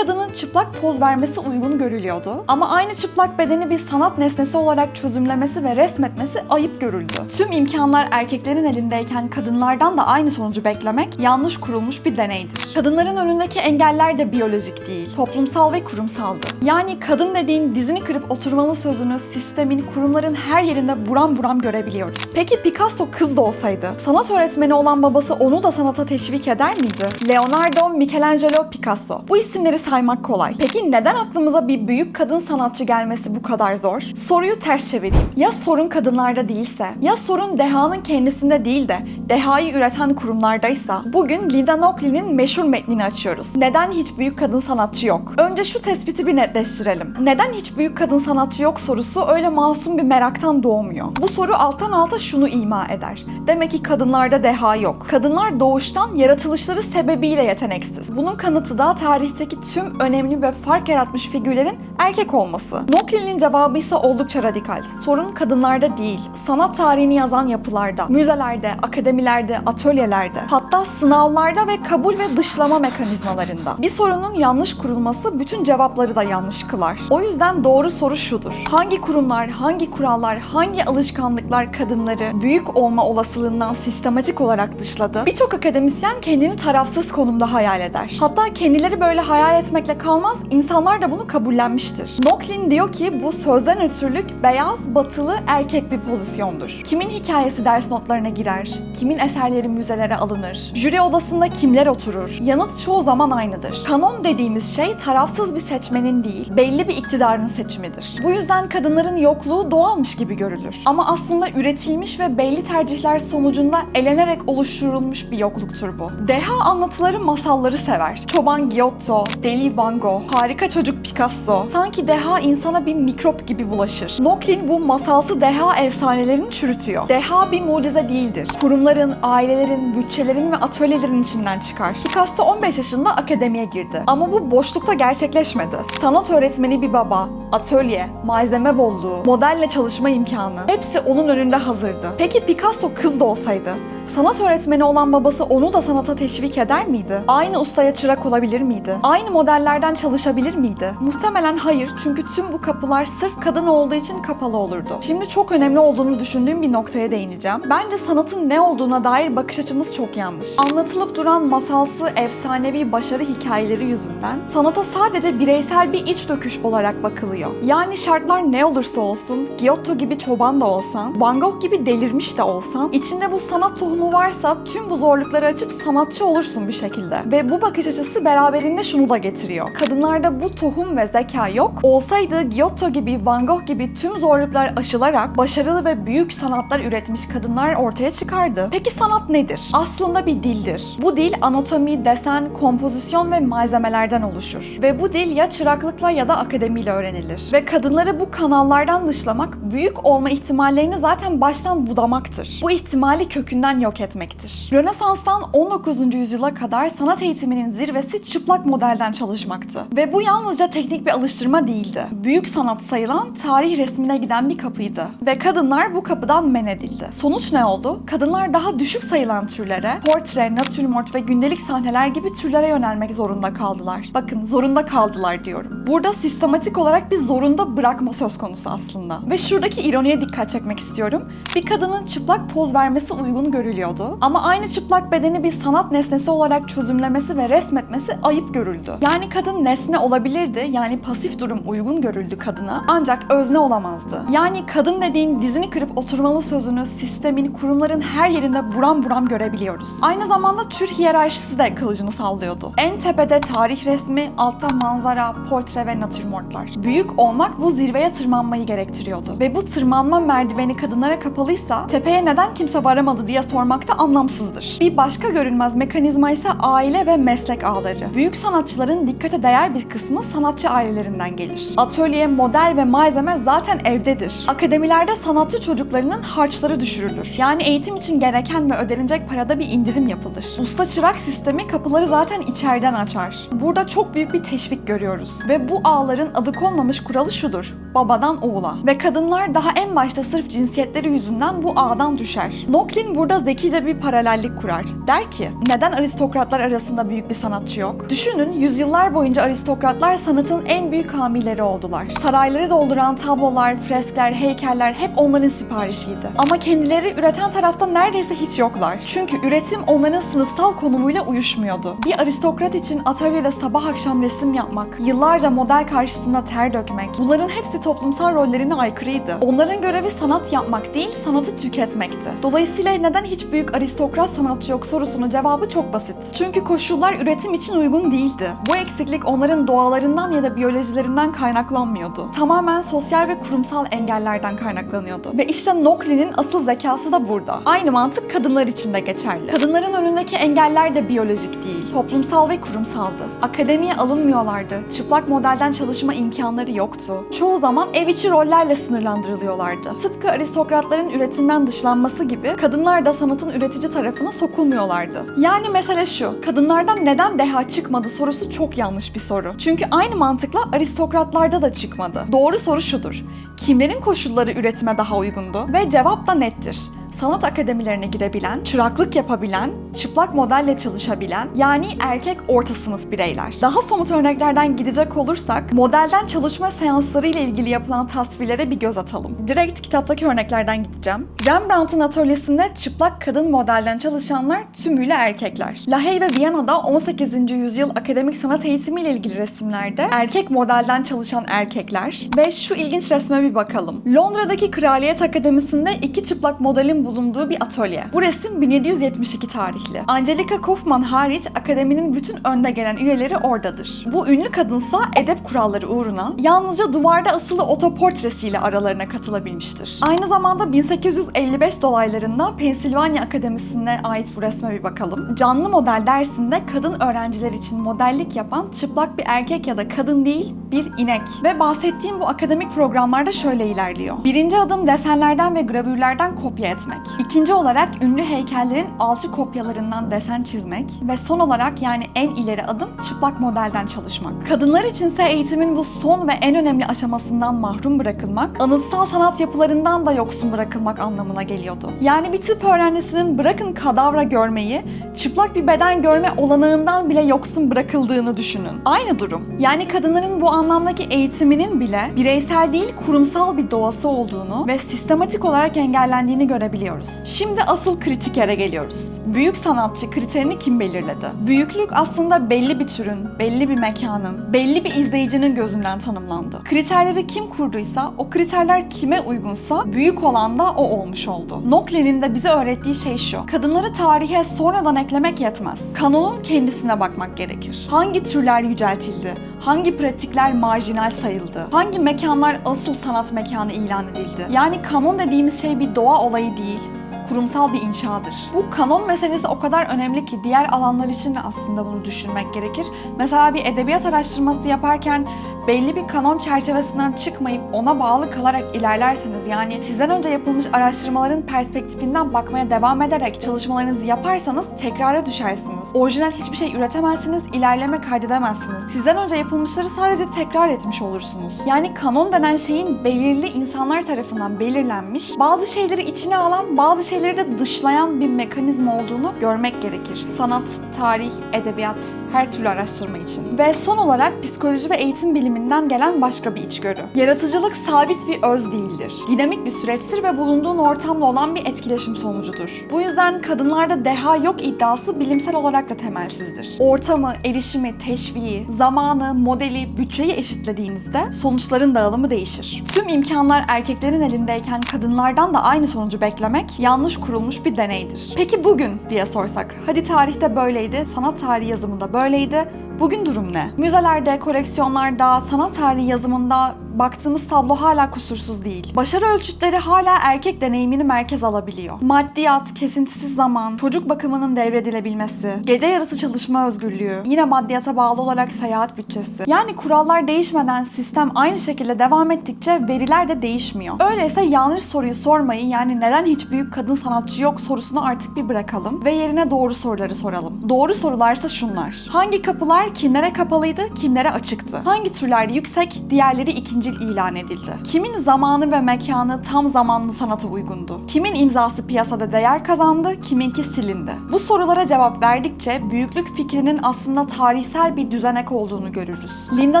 kadının çıplak poz vermesi uygun görülüyordu ama aynı çıplak bedeni bir sanat nesnesi olarak çözümlemesi ve resmetmesi ayıp görüldü. Tüm imkanlar erkeklerin elindeyken kadınlardan da aynı sonucu beklemek yanlış kurulmuş bir deneydir. Kadınların önündeki engeller de biyolojik değil, toplumsal ve kurumsaldı. Yani kadın dediğin dizini kırıp oturmalı sözünü sistemin, kurumların her yerinde buram buram görebiliyoruz. Peki Picasso kız da olsaydı, sanat öğretmeni olan babası onu da sanata teşvik eder miydi? Leonardo, Michelangelo, Picasso. Bu isimleri saymak kolay. Peki neden aklımıza bir büyük kadın sanatçı gelmesi bu kadar zor? Soruyu ters çevireyim. Ya sorun kadınlarda değilse, ya sorun dehanın kendisinde değil de dehayı üreten kurumlardaysa, bugün Linda Nochley'nin meşhur metnini açıyoruz. Neden hiç büyük kadın sanatçı yok? Önce şu tespiti bir netleştirelim. Neden hiç büyük kadın sanatçı yok sorusu öyle masum bir meraktan doğmuyor. Bu soru alttan alta şunu ima eder. Demek ki kadınlarda deha yok. Kadınlar doğuştan yaratılışları sebebiyle yeteneksiz. Bunun kanıtı da tarihteki tüm önemli ve fark yaratmış figürlerin erkek olması. Nochley'nin cevabı ise oldukça radikal. Sorun kadınlarda değil, sanat tarihini yazan yapılarda, müzelerde, akademilerde, atölyelerde, hatta sınavlarda ve kabul ve dışlama mekanizmalarında. Bir sorunun yanlış kurulması bütün cevapları da yanlış kılar. O yüzden doğru soru şudur. Hangi kurumlar, hangi kurallar, hangi alışkanlıklar kadınları büyük olma olasılığından sistematik olarak dışladı? Birçok akademisyen kendini tarafsız konumda hayal eder. Hatta kendileri böyle hayal etmekle kalmaz, insanlar da bunu kabullenmiştir. Nochlin diyor ki bu sözden ötürülük beyaz, batılı, erkek bir pozisyondur. Kimin hikayesi ders notlarına girer? Kimin eserleri müzelere alınır? Jüri odasında kimler oturur? Yanıt çoğu zaman aynıdır. Kanon dediğimiz şey tarafsız bir seçmenin değil, belli bir iktidarın seçimidir. Bu yüzden kadınların yokluğu doğalmış gibi görülür. Ama aslında üretilmiş ve belli tercihler sonucunda elenerek oluşturulmuş bir yokluktur bu. Deha anlatıları masalları sever. Çoban Giotto, Deli Van Gogh, harika çocuk Picasso. Sanki deha insana bir mikrop gibi bulaşır. Nochlin bu masalsı deha efsanelerini çürütüyor. Deha bir mucize değildir. Kurumların, ailelerin, bütçelerin ve atölyelerin içinden çıkar. Picasso 15 yaşında akademiye girdi. Ama bu boşlukta gerçekleşmedi. Sanat öğretmeni bir baba, atölye, malzeme bolluğu, modelle çalışma imkanı hepsi onun önünde hazırdı. Peki Picasso kız da olsaydı, sanat öğretmeni olan babası onu da sanata teşvik eder miydi? Aynı ustaya çırak olabilir miydi? Aynı modellerden çalışabilir miydi? Muhtemelen hayır çünkü tüm bu kapılar sırf kadın olduğu için kapalı olurdu. Şimdi çok önemli olduğunu düşündüğüm bir noktaya değineceğim. Bence sanatın ne olduğuna dair bakış açımız çok yanlış. Anlatılıp duran masalsı, efsanevi başarı hikayeleri yüzünden sanata sadece bireysel bir iç döküş olarak bakılıyor. Yani şartlar ne olursa olsun, Giotto gibi çoban da olsan, Van Gogh gibi delirmiş de olsan, içinde bu sanat tohumu varsa tüm bu zorlukları açıp sanatçı olursun bir şekilde. Ve bu bakış açısı beraberinde şunu da getiriyor. Kadınlarda bu tohum ve zeka yok. Olsaydı Giotto gibi, Van Gogh gibi tüm zorluklar aşılarak başarılı ve büyük sanatlar üretmiş kadınlar ortaya çıkardı. Peki sanat nedir? Aslında bir dildir. Bu dil anatomi, desen, kompozisyon ve malzemelerden oluşur. Ve bu dil ya çıraklıkla ya da akademiyle öğrenilir. Ve kadınları bu kanallardan dışlamak büyük olma ihtimallerini zaten baştan budamaktır. Bu ihtimali kökünden yok etmektir. Rönesans'tan 19. yüzyıla kadar sanat eğitiminin zirvesi çıplak modelden çalışmaktı. Ve bu yalnızca teknik bir alıştırma değildi. Büyük sanat sayılan tarih resmine giden bir kapıydı. Ve kadınlar bu kapıdan men edildi. Sonuç ne oldu? Kadınlar daha düşük sayılan türlere, portre, natürmort ve gündelik sahneler gibi türlere yönelmek zorunda kaldılar. Bakın zorunda kaldılar diyorum. Burada sistematik olarak bir zorunda bırakma söz konusu aslında. Ve şuradaki ironiye dikkat çekmek istiyorum. Bir kadının çıplak poz vermesi uygun görülüyordu. Ama aynı çıplak bedeni bir sanat nesnesi olarak çözümlemesi ve resmetmesi ayıp görüldü. Yani kadın nesne olabilirdi. Yani pasif durum uygun görüldü kadına. Ancak özne olamazdı. Yani kadın dediğin dizini kırıp oturmalı sözünü sistemin, kurumların her yerinde buram buram görebiliyoruz. Aynı zamanda tür hiyerarşisi de kılıcını sallıyordu. En tepede tarih resmi, altta manzara, portre ve natürmortlar. Büyük olmak bu zirveye tırmanmayı gerektiriyordu. Ve bu tırmanma merdiveni kadınlara kapalıysa tepeye neden kimse varamadı diye sormak da anlamsızdır. Bir başka görünmez mekanizma ise aile ve meslek ağları. Büyük sanatçıların dikkate değer bir kısmı sanatçı ailelerinden gelir. Atölye, model ve malzeme zaten evdedir. Akademilerde sanatçı çocuklarının harçları düşürülür. Yani eğitim için gereken ve ödenecek parada bir indirim yapılır. Usta çırak sistemi kapıları zaten içeriden açar. Burada çok büyük bir teşvik görüyoruz. Ve bu ağların adı konmamış kuralı şudur. Babadan oğula. Ve kadınlar daha en başta sırf cinsiyetleri yüzünden bu ağdan düşer. Nochlin burada zekice bir paralellik kurar. Der ki, neden aristokratlar arasında büyük bir sanatçı yok? Düşünün Yüzyıllar boyunca aristokratlar sanatın en büyük hamileri oldular. Sarayları dolduran tablolar, freskler, heykeller hep onların siparişiydi. Ama kendileri üreten tarafta neredeyse hiç yoklar. Çünkü üretim onların sınıfsal konumuyla uyuşmuyordu. Bir aristokrat için atölyede sabah akşam resim yapmak, yıllarca model karşısında ter dökmek, bunların hepsi toplumsal rollerine aykırıydı. Onların görevi sanat yapmak değil, sanatı tüketmekti. Dolayısıyla neden hiç büyük aristokrat sanatçı yok sorusunun cevabı çok basit. Çünkü koşullar üretim için uygun değildi. Bu eksiklik onların doğalarından ya da biyolojilerinden kaynaklanmıyordu. Tamamen sosyal ve kurumsal engellerden kaynaklanıyordu. Ve işte Nochlinin asıl zekası da burada. Aynı mantık kadınlar için de geçerli. Kadınların önündeki engeller de biyolojik değil, toplumsal ve kurumsaldı. Akademiye alınmıyorlardı, çıplak modelden çalışma imkanları yoktu. Çoğu zaman ev içi rollerle sınırlandırılıyorlardı. Tıpkı aristokratların üretimden dışlanması gibi kadınlar da sanatın üretici tarafına sokulmuyorlardı. Yani mesele şu, kadınlardan neden deha çıkmadı sorusu çok yanlış bir soru. Çünkü aynı mantıkla aristokratlarda da çıkmadı. Doğru soru şudur. Kimlerin koşulları üretime daha uygundu? Ve cevap da nettir sanat akademilerine girebilen, çıraklık yapabilen, çıplak modelle çalışabilen yani erkek orta sınıf bireyler. Daha somut örneklerden gidecek olursak modelden çalışma seansları ile ilgili yapılan tasvirlere bir göz atalım. Direkt kitaptaki örneklerden gideceğim. Rembrandt'ın atölyesinde çıplak kadın modelden çalışanlar tümüyle erkekler. Lahey ve Viyana'da 18. yüzyıl akademik sanat eğitimi ile ilgili resimlerde erkek modelden çalışan erkekler ve şu ilginç resme bir bakalım. Londra'daki Kraliyet Akademisi'nde iki çıplak modelin bulunduğu bir atölye. Bu resim 1772 tarihli. Angelica Kaufman hariç akademinin bütün önde gelen üyeleri oradadır. Bu ünlü kadınsa edep kuralları uğruna yalnızca duvarda asılı otoportresiyle aralarına katılabilmiştir. Aynı zamanda 1855 dolaylarında Pensilvanya Akademisi'ne ait bu resme bir bakalım. Canlı model dersinde kadın öğrenciler için modellik yapan çıplak bir erkek ya da kadın değil, bir inek. Ve bahsettiğim bu akademik programlarda şöyle ilerliyor. Birinci adım desenlerden ve gravürlerden kopya etmek. İkinci olarak ünlü heykellerin alçı kopyalarından desen çizmek. Ve son olarak yani en ileri adım çıplak modelden çalışmak. Kadınlar içinse eğitimin bu son ve en önemli aşamasından mahrum bırakılmak, anıtsal sanat yapılarından da yoksun bırakılmak anlamına geliyordu. Yani bir tıp öğrencisinin bırakın kadavra görmeyi, çıplak bir beden görme olanağından bile yoksun bırakıldığını düşünün. Aynı durum. Yani kadınların bu anlamdaki eğitiminin bile bireysel değil kurumsal bir doğası olduğunu ve sistematik olarak engellendiğini görebiliyoruz. Şimdi asıl kritik yere geliyoruz. Büyük sanatçı kriterini kim belirledi? Büyüklük aslında belli bir türün, belli bir mekanın, belli bir izleyicinin gözünden tanımlandı. Kriterleri kim kurduysa, o kriterler kime uygunsa büyük olan da o olmuş oldu. Nochlinin de bize öğrettiği şey şu. Kadınları tarihe sonradan eklemek yetmez. Kanonun kendisine bakmak gerekir. Hangi türler yüceltildi? Hangi pratikler marjinal sayıldı? Hangi mekanlar asıl sanat mekanı ilan edildi? Yani kanon dediğimiz şey bir doğa olayı değil, kurumsal bir inşadır. Bu kanon meselesi o kadar önemli ki diğer alanlar için de aslında bunu düşünmek gerekir. Mesela bir edebiyat araştırması yaparken belli bir kanon çerçevesinden çıkmayıp ona bağlı kalarak ilerlerseniz yani sizden önce yapılmış araştırmaların perspektifinden bakmaya devam ederek çalışmalarınızı yaparsanız tekrara düşersiniz. Orijinal hiçbir şey üretemezsiniz, ilerleme kaydedemezsiniz. Sizden önce yapılmışları sadece tekrar etmiş olursunuz. Yani kanon denen şeyin belirli insanlar tarafından belirlenmiş, bazı şeyleri içine alan, bazı şeyleri de dışlayan bir mekanizma olduğunu görmek gerekir. Sanat, tarih, edebiyat, her türlü araştırma için. Ve son olarak psikoloji ve eğitim biliminden gelen başka bir içgörü. Yaratıcılık sabit bir öz değildir. Dinamik bir süreçtir ve bulunduğun ortamla olan bir etkileşim sonucudur. Bu yüzden kadınlarda deha yok iddiası bilimsel olarak da temelsizdir. Ortamı, erişimi, teşviği, zamanı, modeli, bütçeyi eşitlediğinizde sonuçların dağılımı değişir. Tüm imkanlar erkeklerin elindeyken kadınlardan da aynı sonucu beklemek yanlış kurulmuş bir deneydir. Peki bugün diye sorsak, hadi tarihte böyleydi, sanat tarihi yazımında böyleydi, Bugün durum ne? Müzelerde, koleksiyonlarda, sanat tarihi yazımında baktığımız tablo hala kusursuz değil. Başarı ölçütleri hala erkek deneyimini merkez alabiliyor. Maddiyat, kesintisiz zaman, çocuk bakımının devredilebilmesi, gece yarısı çalışma özgürlüğü, yine maddiyata bağlı olarak seyahat bütçesi. Yani kurallar değişmeden sistem aynı şekilde devam ettikçe veriler de değişmiyor. Öyleyse yanlış soruyu sormayı yani neden hiç büyük kadın sanatçı yok sorusunu artık bir bırakalım ve yerine doğru soruları soralım. Doğru sorularsa şunlar. Hangi kapılar Türler kimlere kapalıydı, kimlere açıktı? Hangi türler yüksek, diğerleri ikincil ilan edildi? Kimin zamanı ve mekanı tam zamanlı sanata uygundu? Kimin imzası piyasada değer kazandı, kiminki silindi? Bu sorulara cevap verdikçe büyüklük fikrinin aslında tarihsel bir düzenek olduğunu görürüz. Linda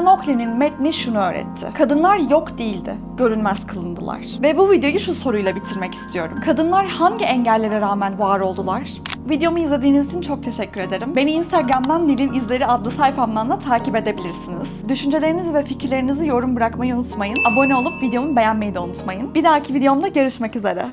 Nochley'nin metni şunu öğretti. Kadınlar yok değildi, görünmez kılındılar. Ve bu videoyu şu soruyla bitirmek istiyorum. Kadınlar hangi engellere rağmen var oldular? Videomu izlediğiniz için çok teşekkür ederim. Beni Instagram'dan Nil'in İzleri adlı sayfamdan da takip edebilirsiniz. Düşüncelerinizi ve fikirlerinizi yorum bırakmayı unutmayın. Abone olup videomu beğenmeyi de unutmayın. Bir dahaki videomda görüşmek üzere.